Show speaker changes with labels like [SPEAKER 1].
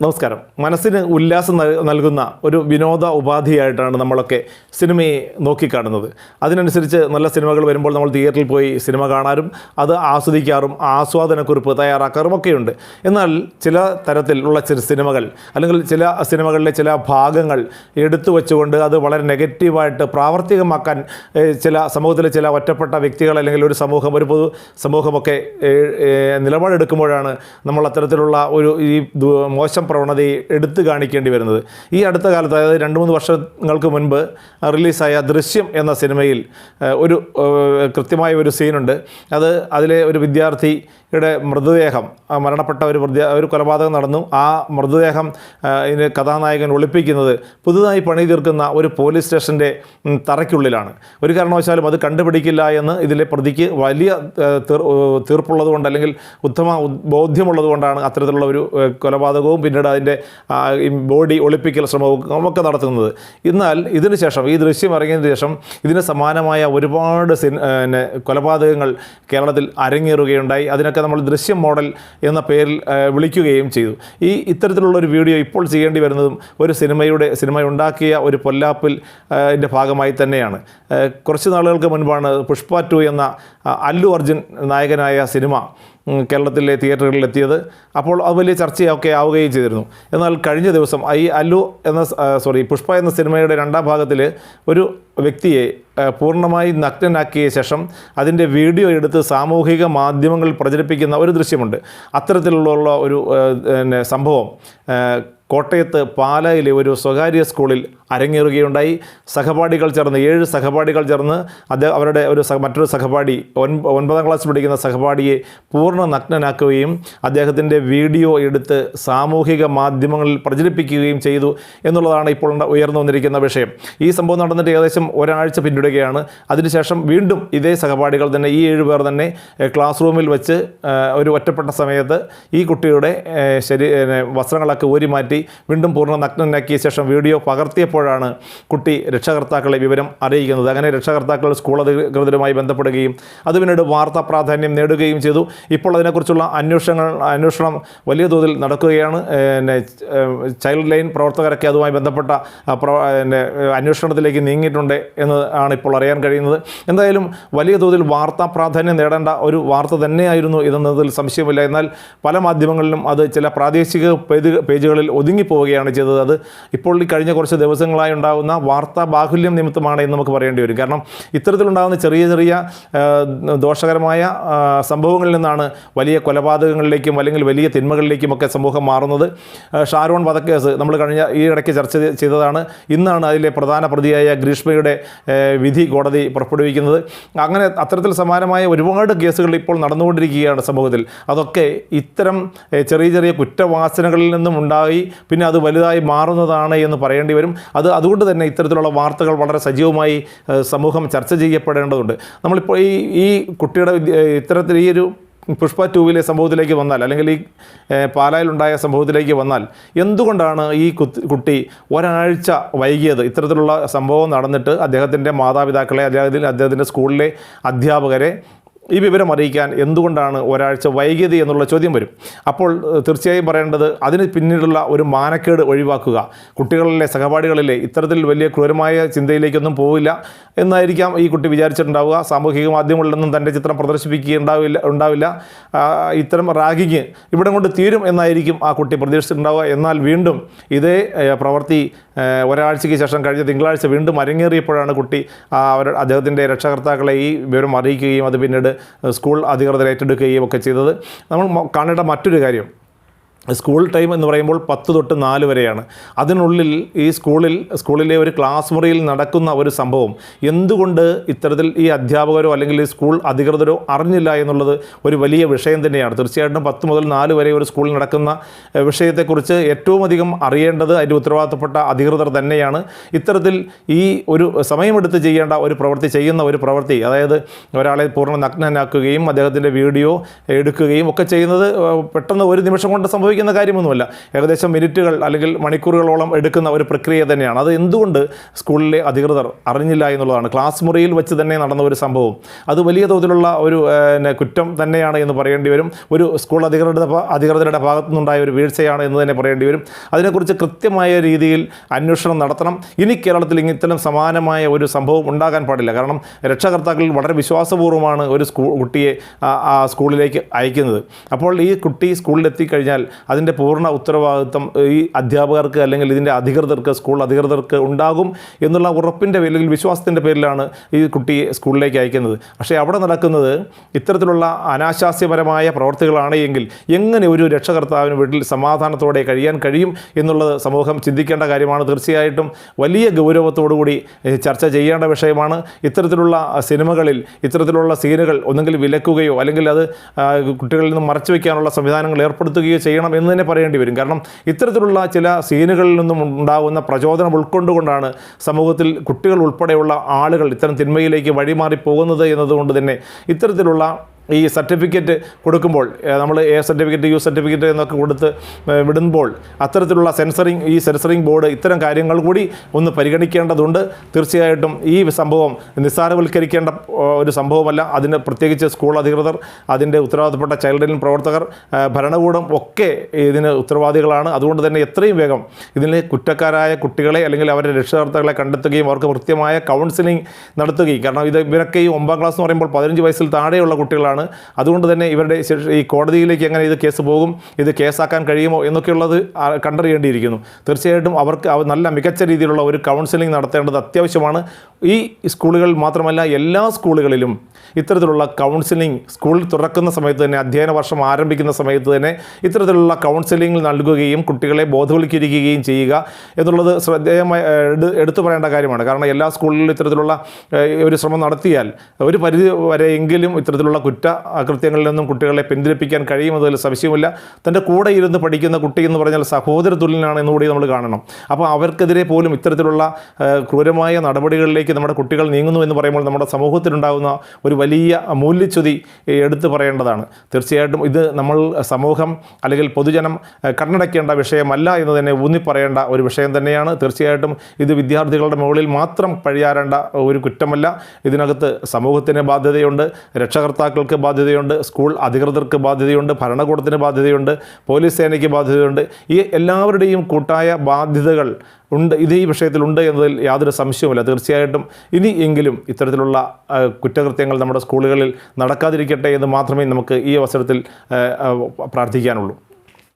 [SPEAKER 1] നമസ്കാരം. മനസ്സിന് ഉല്ലാസം നൽകുന്ന ഒരു വിനോദ ഉപാധിയായിട്ടാണ് നമ്മളൊക്കെ സിനിമയെ നോക്കിക്കാണുന്നത്. അതിനനുസരിച്ച് നല്ല സിനിമകൾ വരുമ്പോൾ നമ്മൾ തിയേറ്ററിൽ പോയി സിനിമ കാണാനും അത് ആസ്വദിക്കാറും ആസ്വാദനക്കുറിപ്പ് തയ്യാറാക്കാറും ഒക്കെയുണ്ട്. എന്നാൽ ചില തരത്തിലുള്ള ചില സിനിമകൾ അല്ലെങ്കിൽ ചില സിനിമകളിലെ ചില ഭാഗങ്ങൾ എടുത്തു വെച്ചുകൊണ്ട് അത് വളരെ നെഗറ്റീവായിട്ട് പ്രാവർത്തികമാക്കാൻ ചില സമൂഹത്തിലെ ചില ഒറ്റപ്പെട്ട വ്യക്തികൾ അല്ലെങ്കിൽ ഒരു സമൂഹം ഒരു പൊതു സമൂഹമൊക്കെ നിലപാടെടുക്കുമ്പോഴാണ് നമ്മൾ അത്തരത്തിലുള്ള ഒരു ഈ ദു- മോശം പ്രവണതയെ എടുത്തു കാണിക്കേണ്ടി വരുന്നത്. ഈ അടുത്ത കാലത്ത് അതായത് രണ്ട് മൂന്ന് വർഷങ്ങൾക്ക് മുൻപ് റിലീസായ ദൃശ്യം എന്ന സിനിമയിൽ ഒരു കൃത്യമായ ഒരു സീനുണ്ട്. അത് അതിലെ ഒരു വിദ്യാർത്ഥിയുടെ മൃതദേഹം മരണപ്പെട്ട ഒരു ഒരു കൊലപാതകം നടന്നു. ആ മൃതദേഹം ഇതിന് കഥാനായകൻ ഒളിപ്പിക്കുന്നത് പുതുതായി പണി തീർക്കുന്ന ഒരു പോലീസ് സ്റ്റേഷന്റെ തറയ്ക്കുള്ളിലാണ്. ഒരു കാരണവശാലും അത് കണ്ടുപിടിക്കില്ല എന്ന് ഇതിലെ പ്രതിക്ക് വലിയ ഏഹ്, തീർ- ഏഹ്, തീർപ്പുള്ളത് കൊണ്ട് അല്ലെങ്കിൽ ഉത്തമ ബോധ്യമുള്ളതുകൊണ്ടാണ് ബോധ്യമുള്ളത് കൊണ്ടാണ് അത്തരത്തിലുള്ള ഒരു കൊലപാതകവും പിന്നീട് അതിന്റെ ബോഡി ഒളിപ്പിക്കൽ ശ്രമവും ഒക്കെ നടത്തുന്നത്. എന്നാൽ ഇതിന് ശേഷം ഈ ദൃശ്യം ഇറങ്ങിയതിന് ശേഷം ഇതിന് സമാനമായ ഒരുപാട് കൊലപാതകങ്ങൾ കേരളത്തിൽ അരങ്ങേറുകയുണ്ടായി. അതിനൊക്കെ നമ്മൾ ദൃശ്യം മോഡൽ എന്ന പേരിൽ വിളിക്കുകയും ചെയ്തു. ഈ ഇത്തരത്തിലുള്ള ഒരു വീഡിയോ ഇപ്പോൾ ചെയ്യേണ്ടി വരുന്നതും ഒരു സിനിമയുടെ സിനിമ ഉണ്ടാക്കിയ ഒരു പൊല്ലാപ്പിൽ എന്റെ ഭാഗമായി തന്നെയാണ്. കുറച്ച് നാളുകൾക്ക് മുൻപാണ് പുഷ്പ ടു എന്ന അല്ലു അർജുൻ നായകനായ സിനിമ കേരളത്തിലെ തിയേറ്ററുകളിൽ എത്തിയത് അപ്പോൾ അത് വലിയ ചർച്ചയൊക്കെ ആവുകയും ചെയ്തിരുന്നു. എന്നാൽ കഴിഞ്ഞ ദിവസം ഐ അല്ലു എന്ന സോറി പുഷ്പ എന്ന സിനിമയുടെ രണ്ടാം ഭാഗത്തിൽ ഒരു വ്യക്തിയെ പൂർണമായി നഗ്നനാക്കിയ ശേഷം അതിന്റെ വീഡിയോ എടുത്ത് സാമൂഹിക മാധ്യമങ്ങളിൽ പ്രചരിപ്പിക്കുന്ന ഒരു ദൃശ്യമുണ്ട്. അത്തരത്തിലുള്ള ഒരു സംഭവം കോട്ടയത്ത് പാലായിലെ ഒരു സ്വകാര്യ സ്കൂളിൽ അരങ്ങേറുകയുണ്ടായി. സഹപാഠികൾ ചേർന്ന് ഏഴ് സഹപാഠികൾ ചേർന്ന് അത് അവരുടെ ഒരു മറ്റൊരു സഹപാഠി ഒൻപ ഒൻപതാം ക്ലാസ് പഠിക്കുന്ന സഹപാഠിയെ പൂർണ നഗ്നനാക്കുകയും അദ്ദേഹത്തിന്റെ വീഡിയോ എടുത്ത് സാമൂഹിക മാധ്യമങ്ങളിൽ പ്രചരിപ്പിക്കുകയും ചെയ്തു എന്നുള്ളതാണ് ഇപ്പോൾ ഉയർന്നു വന്നിരിക്കുന്ന വിഷയം. ഈ സംഭവം നടന്നിട്ട് ഏകദേശം ഒരാഴ്ച പിന്നിടുകയാണ് അതിനുശേഷം വീണ്ടും ഇതേ സഹപാഠികൾ തന്നെ ഈ ഏഴ് പേർ തന്നെ ക്ലാസ് റൂമിൽ വെച്ച് ഒരു ഒറ്റപ്പെട്ട സമയത്ത് ഈ കുട്ടിയുടെ ശരീര വസ്ത്രങ്ങളൊക്കെ ഊരി മാറ്റി വീണ്ടും പൂർണ നഗ്നനാക്കിയ ശേഷം വീഡിയോ പകർത്തിയപ്പോഴാണ് കുട്ടി രക്ഷകർത്താക്കളെ വിവരം അറിയിക്കുന്നത്. അങ്ങനെ രക്ഷകർത്താക്കൾ സ്കൂൾ അധികൃതരുമായി ബന്ധപ്പെടുകയും അത് പിന്നീട് വാർത്താ പ്രാധാന്യം നേടുകയും ചെയ്തു. ഇപ്പോൾ അതിനെക്കുറിച്ചുള്ള അന്വേഷണങ്ങൾ അന്വേഷണം വലിയ തോതിൽ നടക്കുകയാണ്. പിന്നെ ചൈൽഡ് ലൈൻ പ്രവർത്തകരൊക്കെ അതുമായി ബന്ധപ്പെട്ട പിന്നെ, അന്വേഷണത്തിലേക്ക് നീങ്ങിയിട്ടുണ്ട് എന്ന് ആണ് ഇപ്പോൾ അറിയാൻ കഴിയുന്നത്. എന്തായാലും വലിയ തോതിൽ വാർത്താ പ്രാധാന്യം നേടേണ്ട ഒരു വാർത്ത തന്നെയായിരുന്നു ഇതെന്നതിൽ സംശയമില്ല. എന്നാൽ പല മാധ്യമങ്ങളിലും അത് ചില പ്രാദേശിക പേജ് പേജുകളിൽ ഒതുങ്ങിപ്പോവുകയാണ് ചെയ്തത്. അത് ഇപ്പോൾ ഈ കഴിഞ്ഞ കുറച്ച് ദിവസങ്ങളായി ഉണ്ടാകുന്ന വാർത്താ ബാഹുല്യം നിമിത്തമാണ് എന്ന് നമുക്ക് പറയേണ്ടി വരും. കാരണം ഇത്തരത്തിലുണ്ടാകുന്ന ചെറിയ ചെറിയ ദോഷകരമായ സംഭവങ്ങളിൽ നിന്നാണ് വലിയ കൊലപാതകങ്ങളിലേക്കും അല്ലെങ്കിൽ വലിയ തിന്മകളിലേക്കും ഒക്കെ സമൂഹം മാറുന്നത്. ഷാരോൺ വധക്കേസ് നമ്മൾ കഴിഞ്ഞ ഈ ഇടയ്ക്ക് ചർച്ച ചെയ്തതാണ്. ഇന്നാണ് അതിലെ പ്രധാന പ്രതിയായ ഗ്രീഷ്മയുടെ വിധി കോടതി പുറപ്പെടുവിക്കുന്നത്. അങ്ങനെ അത്തരത്തിൽ സമാനമായ ഒരുപാട് കേസുകൾ ഇപ്പോൾ നടന്നുകൊണ്ടിരിക്കുകയാണ് സമൂഹത്തിൽ. അതൊക്കെ ഇത്തരം ചെറിയ ചെറിയ കുറ്റവാസനകളിൽ നിന്നും ഉണ്ടായി. പിന്നെ അത് വലുതായി മാറുന്നതാണ് എന്ന് പറയേണ്ടി വരും. അത് അതുകൊണ്ട് തന്നെ ഇത്തരത്തിലുള്ള വാർത്തകൾ വളരെ സജീവമായി സമൂഹം ചർച്ച ചെയ്യപ്പെടേണ്ടതുണ്ട്. നമ്മളിപ്പോൾ ഈ ഈ കുട്ടിയുടെ ഇത്തരത്തിൽ ഈ ഒരു പുഷ്പ ടൂവിലെ സംഭവത്തിലേക്ക് വന്നാൽ അല്ലെങ്കിൽ ഈ പാലായിലുണ്ടായ സംഭവത്തിലേക്ക് വന്നാൽ എന്തുകൊണ്ടാണ് ഈ കുട്ടി ഒരാഴ്ച വൈകിയത്? ഇത്തരത്തിലുള്ള സംഭവം നടന്നിട്ട് അദ്ദേഹത്തിന്റെ മാതാപിതാക്കളെ അദ്ദേഹത്തിന്റെ അദ്ദേഹത്തിന്റെ സ്കൂളിലെ അധ്യാപകരെ ഈ വിവരം അറിയിക്കാൻ എന്തുകൊണ്ടാണ് ഒരാഴ്ച വൈകിയത് എന്നുള്ള ചോദ്യം വരും. അപ്പോൾ തീർച്ചയായും പറയേണ്ടത് അതിന് പിന്നീടുള്ള ഒരു മാനക്കേട് ഒഴിവാക്കുക. കുട്ടികളിലെ സഹപാഠികളിലെ ഇത്തരത്തിൽ വലിയ ക്രൂരമായ ചിന്തയിലേക്കൊന്നും പോവില്ല എന്നായിരിക്കാം ഈ കുട്ടി വിചാരിച്ചിട്ടുണ്ടാവുക. സാമൂഹിക മാധ്യമങ്ങളിലൊന്നും തന്റെ ചിത്രം പ്രദർശിപ്പിക്കുകയുണ്ടാവില്ല ഉണ്ടാവില്ല. ആ, ഇത്തരം റാഗിങ് ഇവിടെ കൊണ്ട് തീരും എന്നായിരിക്കും ആ കുട്ടി പ്രതീക്ഷിച്ചിട്ടുണ്ടാവുക. എന്നാൽ വീണ്ടും ഇതേ പ്രവൃത്തി ഒരാഴ്ചയ്ക്ക് ശേഷം കഴിഞ്ഞ തിങ്കളാഴ്ച വീണ്ടും അരങ്ങേറിയപ്പോഴാണ് കുട്ടി അവർ അദ്ദേഹത്തിന്റെ രക്ഷകർത്താക്കളെ ഈ വിവരം അറിയിക്കുകയും അത് പിന്നീട് സ്കൂൾ അധികൃതർ ഏറ്റെടുക്കുകയും ഒക്കെ ചെയ്തത്. നമ്മൾ കാണേണ്ട മറ്റൊരു കാര്യം സ്കൂൾ ടൈം എന്ന് പറയുമ്പോൾ പത്ത് തൊട്ട് നാല് വരെയാണ്. അതിനുള്ളിൽ ഈ സ്കൂളിൽ സ്കൂളിലെ ഒരു ക്ലാസ് മുറിയിൽ നടക്കുന്ന ഒരു സംഭവം എന്തുകൊണ്ട് ഇത്തരത്തിൽ ഈ അധ്യാപകരോ അല്ലെങ്കിൽ ഈ സ്കൂൾ അധികൃതരോ അറിഞ്ഞില്ല എന്നുള്ളത് ഒരു വലിയ വിഷയം തന്നെയാണ്. തീർച്ചയായിട്ടും പത്ത് മുതൽ നാല് വരെ ഒരു സ്കൂളിൽ നടക്കുന്ന വിഷയത്തെക്കുറിച്ച് ഏറ്റവും അധികം അറിയേണ്ടത് അതിന്റെ ഉത്തരവാദിത്തപ്പെട്ട അധികൃതർ തന്നെയാണ്. ഇത്തരത്തിൽ ഈ ഒരു സമയമെടുത്ത് ചെയ്യേണ്ട ഒരു പ്രവൃത്തി ചെയ്യുന്ന ഒരു പ്രവൃത്തി അതായത് ഒരാളെ പൂർണ നഗ്നനാക്കുകയും അദ്ദേഹത്തിന്റെ വീഡിയോ എടുക്കുകയും ഒക്കെ ചെയ്യുന്നത് പെട്ടെന്ന് ഒരു നിമിഷം കൊണ്ട് സംഭവിക്കും. സംഭവിക്കുന്ന കാര്യമൊന്നുമല്ല. ഏകദേശം മിനിറ്റുകൾ അല്ലെങ്കിൽ മണിക്കൂറുകളോളം എടുക്കുന്ന ഒരു പ്രക്രിയ തന്നെയാണ്. അത് എന്തുകൊണ്ട് സ്കൂളിലെ അധികൃതർ അറിഞ്ഞില്ല എന്നുള്ളതാണ്. ക്ലാസ് മുറിയിൽ വെച്ച് തന്നെ നടന്ന ഒരു സംഭവം. അത് വലിയ തോതിലുള്ള ഒരു കുറ്റം തന്നെയാണ് എന്ന് പറയേണ്ടി വരും. ഒരു സ്കൂൾ അധികൃതരുടെ അധികൃതരുടെ ഭാഗത്തു നിന്നുണ്ടായ ഒരു വീഴ്ചയാണ് എന്ന് തന്നെ പറയേണ്ടി വരും. അതിനെക്കുറിച്ച് കൃത്യമായ രീതിയിൽ അന്വേഷണം നടത്തണം. ഇനി കേരളത്തിൽ ഇത്തരം സമാനമായ ഒരു സംഭവം ഉണ്ടാകാൻ പാടില്ല. കാരണം രക്ഷകർത്താക്കളിൽ വളരെ വിശ്വാസപൂർവമാണ് ഒരു സ്കൂൾ കുട്ടിയെ ആ- സ്കൂളിലേക്ക് അയക്കുന്നത്. അപ്പോൾ ഈ കുട്ടി സ്കൂളിൽ എത്തിക്കഴിഞ്ഞാൽ അതിന്റെ പൂർണ ഉത്തരവാദിത്വം ഈ അധ്യാപകർക്ക് അല്ലെങ്കിൽ ഇതിന്റെ അധികൃതർക്ക് സ്കൂൾ അധികൃതർക്ക് ഉണ്ടാകും എന്നുള്ള ഉറപ്പിന്റെ പേരിൽ അല്ലെങ്കിൽ വിശ്വാസത്തിന്റെ പേരിലാണ് ഈ കുട്ടിയെ സ്കൂളിലേക്ക് അയക്കുന്നത്. പക്ഷേ അവിടെ നടക്കുന്നത് ഇത്തരത്തിലുള്ള അനാശാസ്യപരമായ പ്രവർത്തികളാണ് എങ്കിൽ എങ്ങനെ ഒരു രക്ഷകർത്താവിന് വീട്ടിൽ സമാധാനത്തോടെ കഴിയാൻ കഴിയും എന്നുള്ളത് സമൂഹം ചിന്തിക്കേണ്ട കാര്യമാണ്. തീർച്ചയായിട്ടും വലിയ ഗൗരവത്തോടുകൂടി ചർച്ച ചെയ്യേണ്ട വിഷയമാണ്. ഇത്തരത്തിലുള്ള സിനിമകളിൽ ഇത്തരത്തിലുള്ള സീനുകൾ ഒന്നെങ്കിൽ വിലക്കുകയോ അല്ലെങ്കിൽ അത് കുട്ടികളിൽ നിന്ന് മറച്ചു വയ്ക്കാനുള്ള സംവിധാനങ്ങൾ ഏർപ്പെടുത്തുകയോ ചെയ്യണം എന്ന് തന്നെ പറയേണ്ടി വരും. കാരണം ഇത്തരത്തിലുള്ള ചില സീനുകളിൽ നിന്നും ഉണ്ടാകുന്ന പ്രചോദനം ഉൾക്കൊണ്ടുകൊണ്ടാണ് സമൂഹത്തിൽ കുട്ടികൾ ഉൾപ്പെടെയുള്ള ആളുകൾ ഇത്തരം തിന്മയിലേക്ക് വഴിമാറി പോകുന്നത് എന്നതുകൊണ്ട് തന്നെ ഇത്തരത്തിലുള്ള ഈ സർട്ടിഫിക്കറ്റ് കൊടുക്കുമ്പോൾ നമ്മൾ എ സർട്ടിഫിക്കറ്റ് യു സർട്ടിഫിക്കറ്റ് എന്നൊക്കെ കൊടുത്ത് വിടുമ്പോൾ അത്തരത്തിലുള്ള സെൻസറിങ് ഈ സെൻസറിങ് ബോർഡ് ഇത്തരം കാര്യങ്ങൾ കൂടി ഒന്ന് പരിഗണിക്കേണ്ടതുണ്ട്. തീർച്ചയായിട്ടും ഈ സംഭവം നിസ്സാരവൽക്കരിക്കേണ്ട ഒരു സംഭവമല്ല. അതിന് പ്രത്യേകിച്ച് സ്കൂൾ അധികൃതർ അതിന്റെ ഉത്തരവാദിത്തപ്പെട്ട ചൈൽഡ് ലൈൻ പ്രവർത്തകർ ഭരണകൂടം ഒക്കെ ഇതിന് ഉത്തരവാദികളാണ്. അതുകൊണ്ട് തന്നെ എത്രയും വേഗം ഇതിലെ കുറ്റക്കാരായ കുട്ടികളെ അല്ലെങ്കിൽ അവരുടെ രക്ഷകർത്താക്കളെ കണ്ടെത്തുകയും അവർക്ക് കൃത്യമായ കൗൺസിലിംഗ് നടത്തുകയും കാരണം ഇത് ഇവരൊക്കെ ഈ ഒമ്പതാം ക്ലാസ് എന്ന് പറയുമ്പോൾ പതിനഞ്ച് വയസ്സിൽ താഴെയുള്ള കുട്ടികളാണ്. അതുകൊണ്ട് തന്നെ ഇവരുടെ ഈ കോടതിയിലേക്ക് എങ്ങനെ ഇത് കേസ് പോകും ഇത് കേസാക്കാൻ കഴിയുമോ എന്നൊക്കെയുള്ളത് കണ്ടറിയേണ്ടിയിരിക്കുന്നു. തീർച്ചയായിട്ടും അവർക്ക് നല്ല മികച്ച രീതിയിലുള്ള ഒരു കൗൺസിലിംഗ് നടത്തേണ്ടത് അത്യാവശ്യമാണ്. ഈ സ്കൂളുകളിൽ മാത്രമല്ല എല്ലാ സ്കൂളുകളിലും ഇത്തരത്തിലുള്ള കൗൺസിലിംഗ് സ്കൂൾ തുറക്കുന്ന സമയത്ത് തന്നെ അധ്യയന വർഷം ആരംഭിക്കുന്ന സമയത്ത് തന്നെ ഇത്തരത്തിലുള്ള കൗൺസിലിംഗ് നൽകുകയും കുട്ടികളെ ബോധവൽക്കരിക്കുകയും ചെയ്യുക എന്നുള്ളത് ശ്രദ്ധേയമായ എടുത്തു പറയേണ്ട കാര്യമാണ്. കാരണം എല്ലാ സ്കൂളിലും ഇത്തരത്തിലുള്ള ഒരു ശ്രമം നടത്തിയാൽ ഒരു പരിധി വരെയെങ്കിലും ഇത്തരത്തിലുള്ള കുറ്റ കൃത്യങ്ങളിൽ നിന്നും കുട്ടികളെ പിന്തിരിപ്പിക്കാൻ കഴിയുമെന്നതിൽ സംശയമില്ല തന്റെ കൂടെ ഇരുന്ന് പഠിക്കുന്ന കുട്ടി എന്ന് പറഞ്ഞാൽ സഹോദര തുല്യനാണ് എന്നുകൂടി നമ്മൾ കാണണം. അപ്പോൾ അവർക്കെതിരെ പോലും ഇത്തരത്തിലുള്ള ക്രൂരമായ നടപടികളിലേക്ക് നമ്മുടെ കുട്ടികൾ നീങ്ങുന്നു എന്ന് പറയുമ്പോൾ നമ്മുടെ സമൂഹത്തിലുണ്ടാകുന്ന ഒരു വലിയ മൂല്യച്യുതി എടുത്തു പറയേണ്ടതാണ്. തീർച്ചയായിട്ടും ഇത് നമ്മൾ സമൂഹം അല്ലെങ്കിൽ പൊതുജനം കണ്ണടയ്ക്കേണ്ട വിഷയമല്ല എന്ന് തന്നെ ഊന്നി പറയേണ്ട ഒരു വിഷയം തന്നെയാണ്. തീർച്ചയായിട്ടും ഇത് വിദ്യാർത്ഥികളുടെ മുകളിൽ മാത്രം പഴിയാറേണ്ട ഒരു കുറ്റമല്ല. ഇതിനകത്ത് സമൂഹത്തിന് ബാധ്യതയുണ്ട് രക്ഷകർത്താക്കൾക്ക് ബാധ്യതയുണ്ട് സ്കൂൾ അധികൃതർക്ക് ബാധ്യതയുണ്ട് ഭരണകൂടത്തിന് ബാധ്യതയുണ്ട് പോലീസ് സേനയ്ക്ക് ബാധ്യതയുണ്ട്. ഈ എല്ലാവരുടെയും കൂട്ടായ ബാധ്യതകൾ ഉണ്ട് ഇത് വിഷയത്തിലുണ്ട് എന്നതിൽ യാതൊരു സംശയവുമില്ല. തീർച്ചയായിട്ടും ഇനി എങ്കിലും ഇത്തരത്തിലുള്ള കുറ്റകൃത്യങ്ങൾ നമ്മുടെ സ്കൂളുകളിൽ നടക്കാതിരിക്കട്ടെ എന്ന് മാത്രമേ നമുക്ക് ഈ അവസരത്തിൽ പ്രാർത്ഥിക്കാനുള്ളൂ.